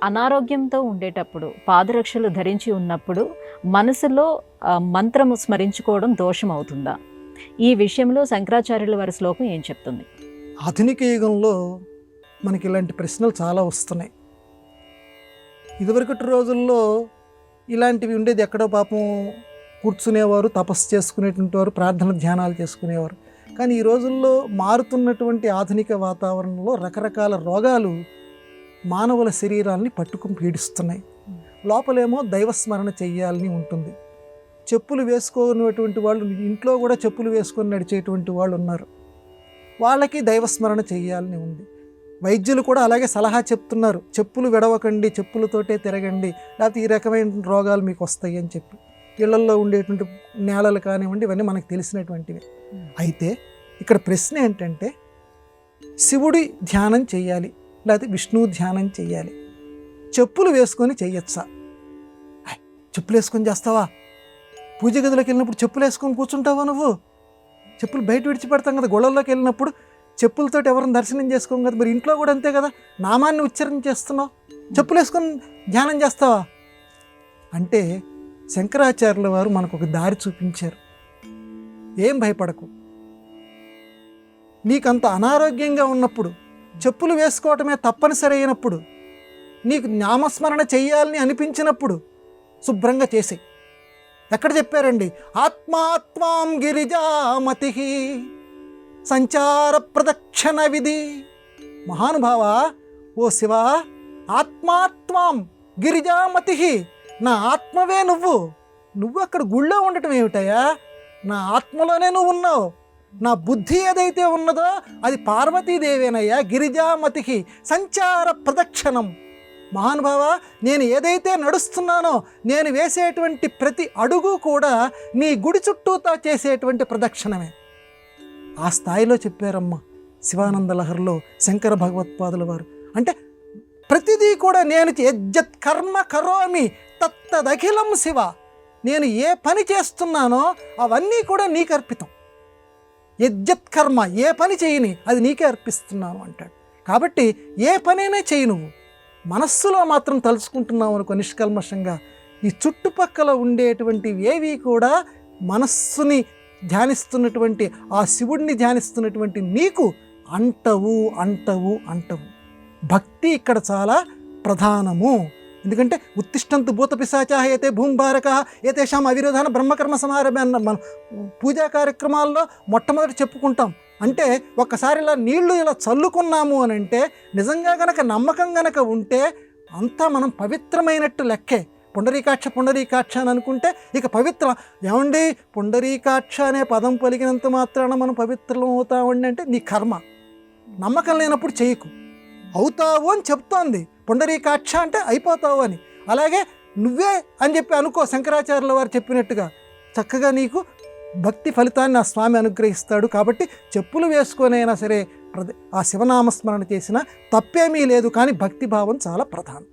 అనారోగ్యంతో ఉండేటప్పుడు పాదరక్షలు ధరించి ఉన్నప్పుడు మనసులో మంత్రము స్మరించుకోవడం దోషం అవుతుందా ఈ విషయంలో శంకరాచార్యుల వారి శ్లోకం ఏం చెప్తుంది? ఆధునిక యుగంలో మనకి ఇలాంటి ప్రశ్నలు చాలా వస్తున్నాయి. ఇదివరకటి రోజుల్లో ఇలాంటివి ఉండేది ఎక్కడో పాపం కూర్చునేవారు తపస్సు చేసుకునేటువంటి వారు ప్రార్థన ధ్యానాలు చేసుకునేవారు. కానీ ఈ రోజుల్లో మారుతున్నటువంటి ఆధునిక వాతావరణంలో రకరకాల రోగాలు మానవుల శరీరాల్ని పట్టుకుని పీడిస్తున్నాయి. లోపలేమో దైవస్మరణ చెయ్యాలని ఉంటుంది. చెప్పులు వేసుకోనటువంటి వాళ్ళు ఇంట్లో కూడా చెప్పులు వేసుకొని నడిచేటువంటి వాళ్ళు ఉన్నారు. వాళ్ళకి దైవస్మరణ చేయాలని ఉంది. వైద్యులు కూడా అలాగే సలహా చెప్తున్నారు. చెప్పులు విడవకండి చెప్పులతోటే తిరగండి లేకపోతే ఈ రకమైన రోగాలు మీకు వస్తాయి అని చెప్పి. ఇళ్ళల్లో ఉండేటువంటి నేలలు కానివ్వండి ఇవన్నీ మనకు తెలిసినటువంటివి. అయితే ఇక్కడ ప్రశ్న ఏంటంటే శివుడి ధ్యానం చేయాలి లేకపోతే విష్ణువు ధ్యానం చేయాలి చెప్పులు వేసుకొని చెయ్యొచ్చా? చెప్పులు వేసుకొని చేస్తావా? పూజ గదిలోకి వెళ్ళినప్పుడు చెప్పులు వేసుకొని కూర్చుంటావా నువ్వు? చెప్పులు బయట విడిచిపెడతాం కదా గొడవల్లోకి వెళ్ళినప్పుడు చెప్పులతో ఎవరిని దర్శనం చేసుకోం కదా మరి ఇంట్లో కూడా అంతే కదా? నామాన్ని ఉచ్చారణ చేస్తున్నావు. చెప్పులు వేసుకొని ధ్యానం చేస్తావా? అంటే శంకరాచార్యుల వారు మనకు ఒక దారి చూపించారు. ఏం భయపడకు. నీకంత అనారోగ్యంగా ఉన్నప్పుడు చెప్పులు వేసుకోవటమే తప్పనిసరి అయినప్పుడు నీకు నామస్మరణ చేయాలని అనిపించినప్పుడు శుభ్రంగా చేసి ఎక్కడ చెప్పారండి? ఆత్మాత్మాం గిరిజామతి సంచార ప్రదక్షిణ విధి. మహానుభావ ఓ శివ ఆత్మాత్మాం గిరిజామతి నా ఆత్మవే నువ్వు. నువ్వు అక్కడ గుళ్ళో ఉండటం ఏమిటయ్యా? నా ఆత్మలోనే నువ్వు ఉన్నావు. నా బుద్ధి ఏదైతే ఉన్నదో అది పార్వతీదేవేనయ్యా గిరిజామతికి సంచార ప్రదక్షిణం. మహానుభావ నేను ఏదైతే నడుస్తున్నానో నేను వేసేటువంటి ప్రతి అడుగు కూడా నీ గుడి చుట్టూతా చేసేటువంటి ప్రదక్షిణమే. ఆ స్థాయిలో చెప్పారమ్మా శివానంద లహరిలో శంకర భగవత్పాదుల వారు. అంటే ప్రతిదీ కూడా నేను యజ్జత్ కర్మ కరోమి తత్తదఖిలం శివ. నేను ఏ పని చేస్తున్నానో అవన్నీ కూడా నీకు అర్పితం. యజ్జత్ కర్మ ఏ పని చేయని అది నీకే అర్పిస్తున్నాను అంటాడు. కాబట్టి ఏ పనైనా చేయి నువ్వు. మనస్సులో మాత్రం తలుచుకుంటున్నావు అనుకో నిష్కల్మషంగా. ఈ చుట్టుపక్కల ఉండేటువంటివి ఏవి కూడా మనస్సుని ధ్యానిస్తున్నటువంటి ఆ శివుడిని ధ్యానిస్తున్నటువంటి నీకు అంటవు అంటవు అంటవు. భక్తి ఇక్కడ చాలా ప్రధానము. ఎందుకంటే ఉత్తిష్టంతు భూత పిశాచా ఏతే భూంభారక ఏతేషాం అవిరోధాన బ్రహ్మకర్మ సమారభే అన్న మనం పూజా కార్యక్రమాల్లో మొట్టమొదటి చెప్పుకుంటాం. అంటే ఒక్కసారి ఇలా నీళ్ళు ఇలా చల్లుకున్నాము అని అంటే నిజంగా గనక నమ్మకం గనక ఉంటే అంతా మనం పవిత్రమైనట్టు లెక్కే. పుండరీకాక్ష పుండరీకాక్ష అని అనుకుంటే ఇక పవిత్ర ఏమండి? పుండరీకాక్ష అనే పదం పలికినంత మాత్రాన మనం పవిత్రం అవుతామండి అంటే నీ కర్మ. నమ్మకం లేనప్పుడు చేయకు. అవుతావు అని చెప్తోంది. పుండరీకాక్ష అంటే అయిపోతావు అని. అలాగే నువ్వే అని చెప్పి అనుకో శంకరాచార్యుల వారు చెప్పినట్టుగా. చక్కగా నీకు భక్తి ఫలితాన్ని ఆ స్వామి అనుగ్రహిస్తాడు కాబట్టి చెప్పులు వేసుకొనైనా సరే ఆ శివనామస్మరణ చేసిన తప్పేమీ లేదు కానీ భక్తి భావం చాలా ప్రధానం.